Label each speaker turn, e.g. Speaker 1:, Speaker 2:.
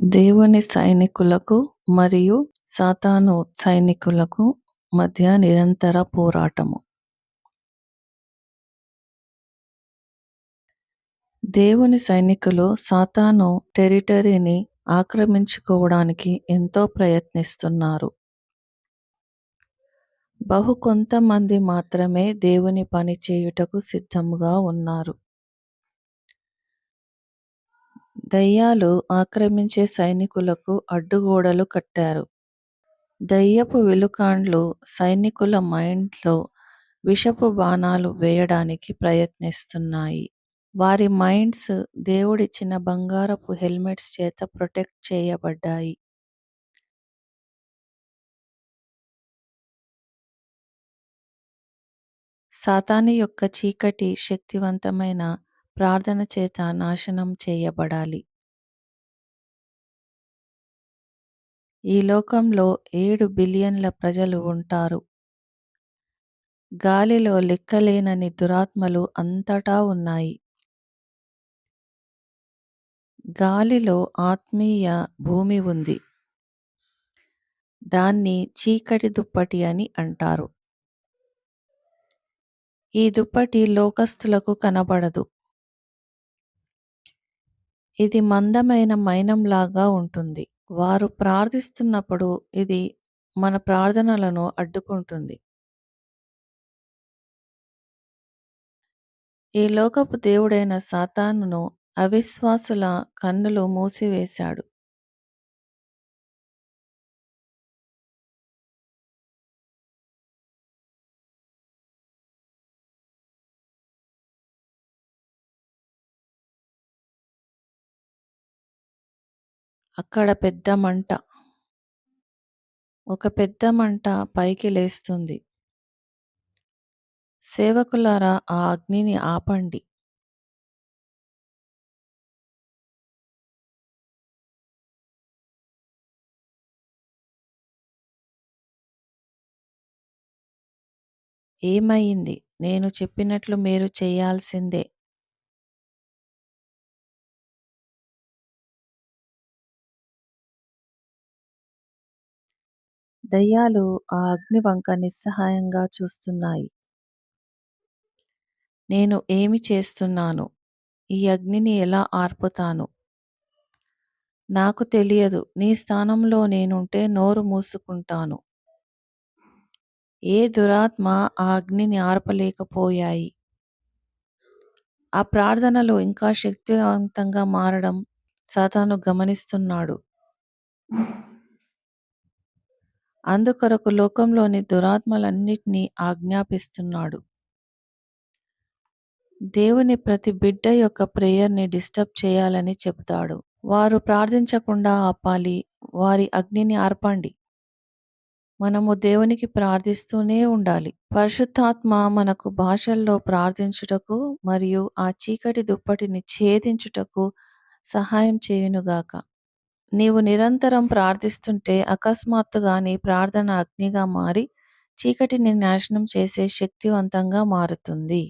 Speaker 1: దేవుని సైనికులకు మరియు సాతాను సైనికులకు మధ్య నిరంతర పోరాటము. దేవుని సైనికులు సాతాను టెరిటరీని ఆక్రమించుకోవడానికి ఎంతో ప్రయత్నిస్తున్నారు. బహు కొంతమంది మాత్రమే దేవుని పని చేయుటకు సిద్ధముగా ఉన్నారు. దయ్యాలు ఆక్రమించే సైనికులకు అడ్డుగోడలు కట్టారు. దయ్యపు విలుకాండ్లు సైనికుల మైండ్లో విషపు బాణాలు వేయడానికి ప్రయత్నిస్తున్నాయి. వారి మైండ్స్ దేవుడిచ్చిన బంగారపు హెల్మెట్స్ చేత ప్రొటెక్ట్ చేయబడ్డాయి. సాతాను యొక్క చీకటి శక్తివంతమైన ప్రార్థన చేత నాశనం చేయబడాలి. ఈ లోకంలో ఏడు బిలియన్ల ప్రజలు ఉంటారు. గాలిలో లెక్కలేనని దురాత్మలు అంతటా ఉన్నాయి. గాలిలో ఆత్మీయ భూమి ఉంది. దాన్ని చీకటి దుప్పటి అని అంటారు. ఈ దుప్పటి లోకస్తులకు కనబడదు. ఇది మందమైన మైనంలాగా ఉంటుంది. వారు ప్రార్థిస్తున్నప్పుడు ఇది మన ప్రార్థనలను అడ్డుకుంటుంది. ఈ లోకపు దేవుడైన సాతానును అవిశ్వాసుల కన్నులు మూసివేశాడు. అక్కడ పెద్ద మంట. ఒక పెద్ద మంట పైకి లేస్తుంది. సేవకులారా ఆ అగ్నిని ఆపండి. ఏమయ్యింది నేను చెప్పినట్లు మీరు చేయాల్సిందే. దయ్యాలు ఆ అగ్ని వంక నిస్సహాయంగా చూస్తున్నాయి. నేను ఏమి చేస్తున్నాను? ఈ అగ్నిని ఎలా ఆర్పుతాను? నాకు తెలియదు. నీ స్థానంలో నేనుంటే నోరు మూసుకుంటాను. ఏ దురాత్మ ఆ అగ్నిని ఆర్పలేకపోయాయి. ఆ ప్రార్థనలు ఇంకా శక్తివంతంగా మారడం సాతాను గమనిస్తున్నాడు. అందుకొరకు లోకంలోని దురాత్మలన్నిటినీ ఆజ్ఞాపిస్తున్నాడు. దేవుని ప్రతి బిడ్డ యొక్క ప్రేయర్‌ని డిస్టర్బ్ చేయాలని చెబుతాడు. వారు ప్రార్థించకుండా ఆపాలి. వారి అగ్నిని ఆర్పండి. మనము దేవునికి ప్రార్థిస్తూనే ఉండాలి. పరిశుద్ధాత్మ మనకు భాషల్లో ప్రార్థించుటకు మరియు ఆ చీకటి దుప్పటిని ఛేదించుటకు సహాయం చేయునుగాక. నీవు నిరంతరం ప్రార్థిస్తుంటే అకస్మాత్తుగా నీ ప్రార్థన అగ్నిగా మారి చీకటిని నాశనం చేసే శక్తివంతంగా మారుతుంది.